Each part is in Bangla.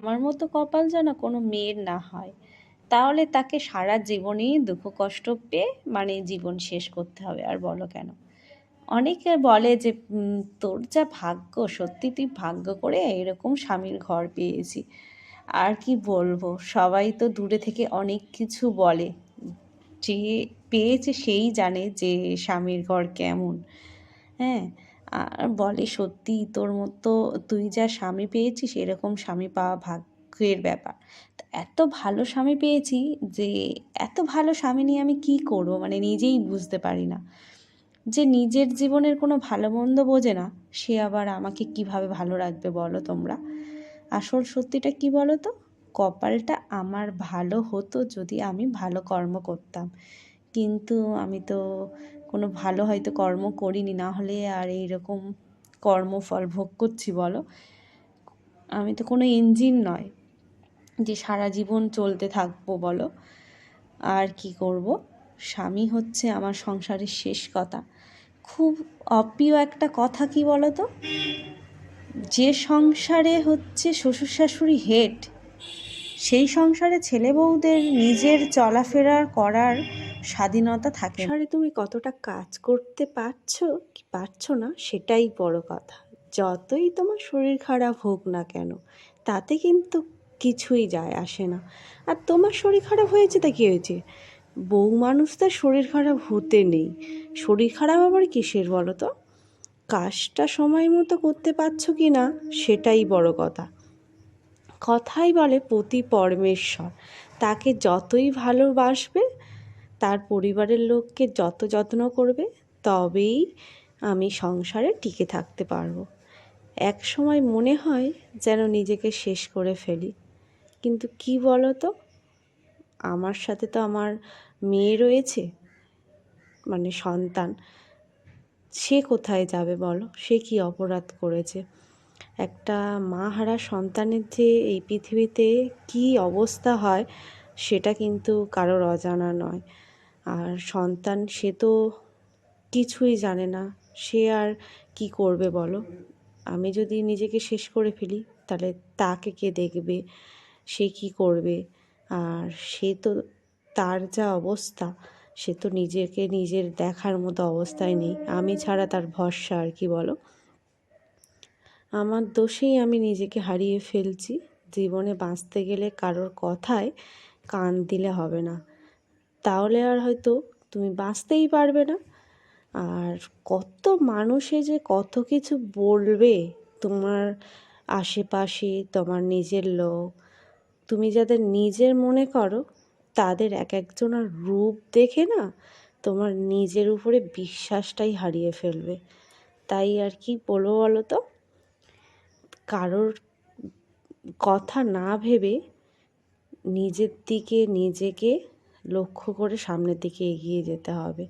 আমার মতো কপাল যেন কোনো মেয়ের না হয়। তাহলে তাকে সারা জীবনই দুঃখ কষ্ট পেয়ে মানে জীবন শেষ করতে হবে, আর বলো কেন? অনেকে বলে যে তোর যা ভাগ্য, সত্যি তুই ভাগ্য করে এরকম স্বামীর ঘর পেয়েছি। আর কি বলব, সবাই তো দূরে থেকে অনেক কিছু বলে। যে পেয়েছে সেই জানে যে স্বামীর ঘর কেমন। হ্যাঁ আর বলে, সত্যি তোর মতো তুই যা স্বামী পেয়েছিস, এরকম স্বামী পাওয়া ভাগ্যের ব্যাপার। এত ভালো স্বামী পেয়েছি যে, এত ভালো স্বামী নিয়ে আমি কি করব? মানে নিজেই বুঝতে পারি না। যে নিজের জীবনের কোনো ভালো মন্দ বোঝে না, সে আবার আমাকে কীভাবে ভালো রাখবে বলো তোমরা? আসল সত্যিটা কি বলো তো? কপালটা আমার ভালো হতো যদি আমি ভালো কর্ম করতাম। কিন্তু আমি তো কোনো ভালো হয়তো কর্ম করিনি, না হলে আর এইরকম কর্মফল ভোগ করছি বলো। আমি তো কোনো ইঞ্জিন নয় যে সারা জীবন চলতে থাকব বলো। আর কি করব? স্বামী হচ্ছে আমার সংসারের শেষ কথা। খুব অপ্রিয় একটা কথা কি বলো তো? যে সংসারে হচ্ছে শ্বশুর শাশুড়ি হেড, সেই সংসারে ছেলে বউদের নিজের চলাফেরা করার স্বাধীনতা থাকে। সংসারে তুমি কতটা কাজ করতে পারছ কি পারছ না সেটাই বড় কথা। যতই তোমার শরীর খারাপ হোক না কেন, তাতে কিন্তু কিছুই যায় আসে না। আর তোমার শরীর খারাপ হয়েছে তা কী হয়েছে? বউ মানুষ তার শরীর খারাপ হতে নেই। শরীর খারাপ আবার কিসের বলো তো? কাজটা সময় মতো করতে পারছ কি না সেটাই বড় কথা। কথাই বলে পতি পরমেশ্বর। তাকে যতই ভালোবাসবে তার পরিবারের লোককে যত যত্ন করবে, তবেই আমি সংসারে টিকে থাকতে পারব। এক সময় মনে হয় যেন নিজেকে শেষ করে ফেলি। কিন্তু কি বলো তো আমার সাথে তো আমার মেয়ে রয়েছে মানে সন্তান। সে কোথায় যাবে বলো? সে কি অপরাধ করেছে? একটা মা হারা সন্তানের যে এই পৃথিবীতে কি অবস্থা হয়, সেটা কিন্তু কারোর অজানা নয়। আর সন্তান, সে তো কিছুই জানে না। সে আর কি করবে বলো? আমি যদি নিজেকে শেষ করে ফেলি, তাহলে তাকে কে দেখবে? সে কি করবে? আর সে তো তার যা অবস্থা, সে তো নিজেকে নিজের দেখার মতো অবস্থায় নেই। আমি ছাড়া তার ভরসা আর কি বলো? আমার দোষেই আমি নিজেকে হারিয়ে ফেলছি। জীবনে বাঁচতে গেলে কারোর কথায় কান দিলে হবে না। তাহলে আর হয়তো তুমি বাঁচতেই পারবে না। আর কত মানুষে যে কত কিছু বলবে তোমার আশেপাশে, তোমার নিজের লোক। তুমি যাদের নিজের মনে করো, তাদের এক একজনের রূপ দেখে না তোমার নিজের উপরে বিশ্বাসটাই হারিয়ে ফেলবে। তাই আর কি বলব বলো তো? কারোর কথা না ভেবে নিজের দিকে নিজেকে লক্ষ্য করে সামনের দিকে এগিয়ে যেতে হবে।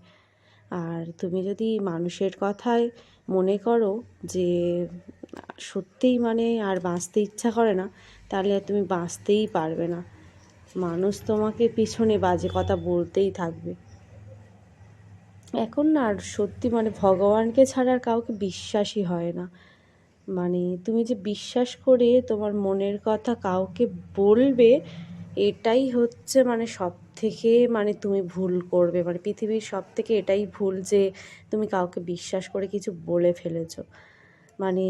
আর তুমি যদি মানুষের কথায় মনে করো যে, সত্যিই মানে আর বাঁচতে ইচ্ছা করে না, তাহলে তুমি বাঁচতেই পারবে না। মানুষ তোমাকে পিছনে বাজে কথা বলতেই থাকবে। এখন না আর সত্যি মানে ভগবানকে ছাড়া আর কাউকে বিশ্বাসই হয় না। মানে তুমি যে বিশ্বাস করে তোমার মনের কথা কাউকে বলবে এটাই হচ্ছে মানে সব থেকে মানে তুমি ভুল করবে। মানে পৃথিবীর সব থেকে এটাই ভুল যে তুমি কাউকে বিশ্বাস করে কিছু বলে ফেলেছো। মানে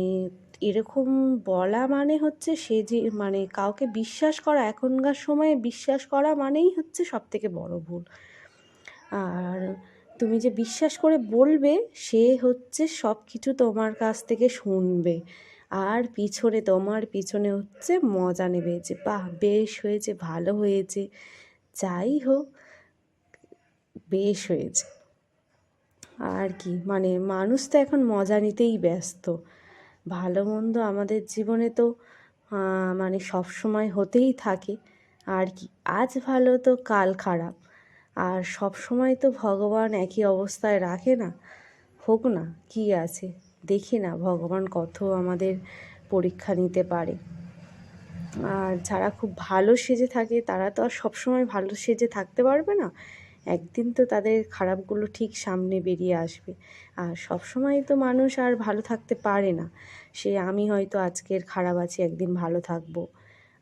এরকম বলা মানে হচ্ছে সে যে মানে কাউকে বিশ্বাস করা, এখনকার সময়ে বিশ্বাস করা মানেই হচ্ছে সব থেকে বড় ভুল। আর তুমি যে বিশ্বাস করে বলবে, সে হচ্ছে সব কিছু তোমার কাছ থেকে শুনবে। আর পিছনে তোমার পিছনে হচ্ছে মজা নেবে যে, বাহ, বেশ হয়েছে, ভালো হয়েছে। যাই হোক, বেশ হয়েছে। আর কি মানে মানুষ তো এখন মজা নিতেই ব্যস্ত। ভালো মন্দ আমাদের জীবনে তো মানে সব সময় হতেই থাকে। আর কি, আজ ভালো তো কাল খারাপ। আর সব সময় তো ভগবান একই অবস্থায় রাখে না। হোক না, কি আছে। দেখি না, ভগবান কত আমাদের পরীক্ষা নিতে পারে। আর যারা খুব ভালো সেজে থাকে, তারা তো আর সবসময় ভালো সেজে থাকতে পারবে না। একদিন তো তাদের খারাপগুলো ঠিক সামনে বেরিয়ে আসবে। আর সবসময় তো মানুষ আর ভালো থাকতে পারে না। সে আমি হয়তো আজকের খারাপ আছি, একদিন ভালো থাকব।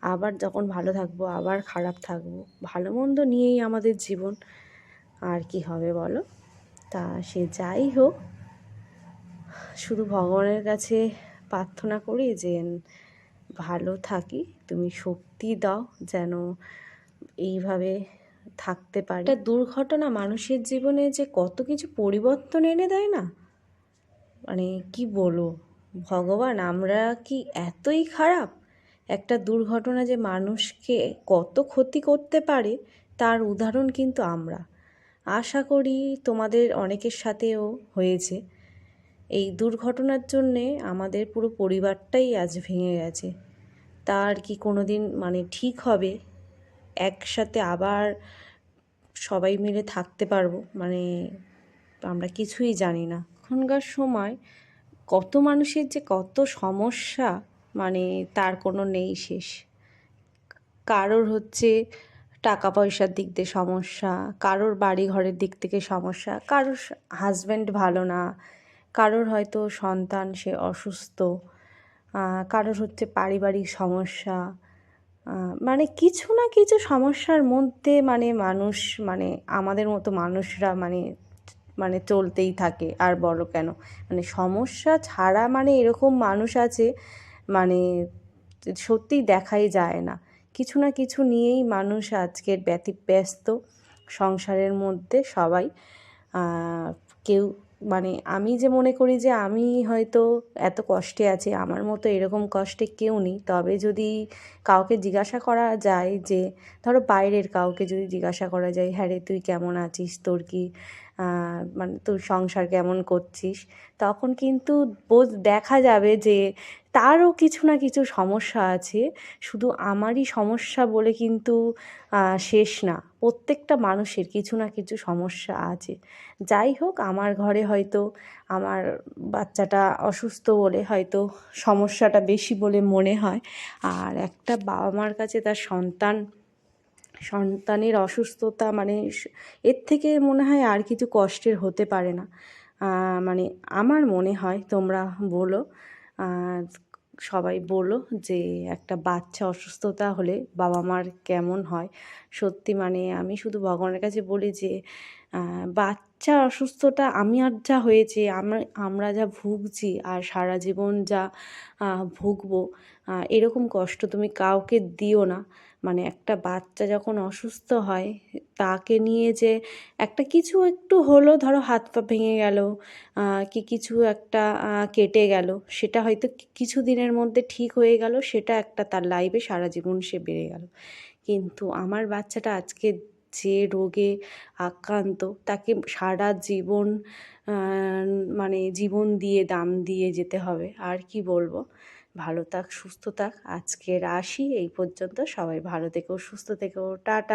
আবার যখন ভালো থাকব, আবার খারাপ থাকব। ভালো মন্দ নিয়েই আমাদের জীবন। আর কি হবে বলো? তা সে যাই হোক শুধু ভগবানের কাছে প্রার্থনা করি যে, ভালো থাকি, তুমি শক্তি দাও যেন এইভাবে থাকতে পারি। একটা দুর্ঘটনা মানুষের জীবনে যে কত কিছু পরিবর্তন এনে দেয় না? মানে কি বলো ভগবান, আমরা কি এতই খারাপ? একটা দুর্ঘটনা যে মানুষকে কত ক্ষতি করতে পারে, তার উদাহরণ কিন্তু আমরা। আশা করি তোমাদের অনেকের সাথেও হয়েছে। এই দুর্ঘটনার জন্যে আমাদের পুরো পরিবারটাই আজ ভেঙে গেছে। তার কি কোনো দিন মানে ঠিক হবে? একসাথে আবার সবাই মিলে থাকতে পারব? মানে আমরা কিছুই জানি না। এখনকার সময় কত মানুষের যে কত সমস্যা মানে তার কোনো নেই শেষ। কারোর হচ্ছে টাকা পয়সার দিক দিয়ে সমস্যা, কারোর বাড়ি ঘরের দিক থেকে সমস্যা, কারোর হাজব্যান্ড ভালো না কারোর হয়তো সন্তান সে অসুস্থ কারোর হচ্ছে পারিবারিক সমস্যা মানে কিছু না কিছু সমস্যার মধ্যে মানে মানুষ মানে আমাদের মতো মানুষরা মানে মানে চলতেই থাকে, আর বলো কেন? মানে সমস্যা ছাড়া মানে এরকম মানুষ আছে মানে সত্যিই দেখাই যায় না। কিছু না কিছু নিয়েই মানুষ আজকের ব্যতিব্যস্ত, সংসারের মধ্যে সবাই কেউ মানে আমি যে মনে করি যে আমি হয়তো এত কষ্টে আছি, আমার মতো এরকম কষ্টে কেউ নেই। তবে যদি কাউকে জিজ্ঞাসা করা যায় যে, ধরো বাইরের কাউকে যদি জিজ্ঞাসা করা যায় হ্যাঁ রে, তুই কেমন আছিস? তোর কি মানে তুই সংসার কেমন করছিস, তখন কিন্তু বোঝ দেখা যাবে যে তারও কিছু না কিছু সমস্যা আছে। শুধু আমারই সমস্যা বলে কিন্তু শেষ না, প্রত্যেকটা মানুষের কিছু না কিছু সমস্যা আছে। যাই হোক, আমার ঘরে হয়তো, আমার বাচ্চাটা অসুস্থ বলে হয়তো সমস্যাটা বেশি বলে মনে হয়। আর একটা বাবা মার কাছে তার সন্তান সন্তানের অসুস্থতা মানে এর থেকে মনে হয় আর কিছু কষ্টের হতে পারে না। মানে আমার মনে হয় তোমরা বলো সবাই বলো যে একটা বাচ্চা অসুস্থতা হলে বাবা মার কেমন হয়। সত্যি মানে আমি শুধু ভগবানের কাছে বলি যে বাচ্চা অসুস্থতা আমি আর যা হয়েছে আমরা আমরা যা ভুগছি আর সারা জীবন যা ভুগবো এরকম কষ্ট তুমি কাউকে দিও না। মানে একটা বাচ্চা যখন অসুস্থ হয়, তাকে নিয়ে যে একটা কিছু একটু হলো, ধরো হাত পা ভেঙে গেল কি কিছু একটা কেটে গেল, সেটা হয়তো কিছু দিনের মধ্যে ঠিক হয়ে গেল, সেটা একটা তার লাইফে সারা জীবন সে বেড়ে গেল। কিন্তু আমার বাচ্চাটা আজকে যে রোগে আক্রান্ত, তাকে সারা জীবন মানে জীবন দিয়ে, দাম দিয়ে যেতে হবে, আর কি বলব? ভালো থাক সুস্থ থাক। আজকের আসি এই পর্যন্ত। সবাই ভালো থেকো সুস্থ থেকো। টাটা।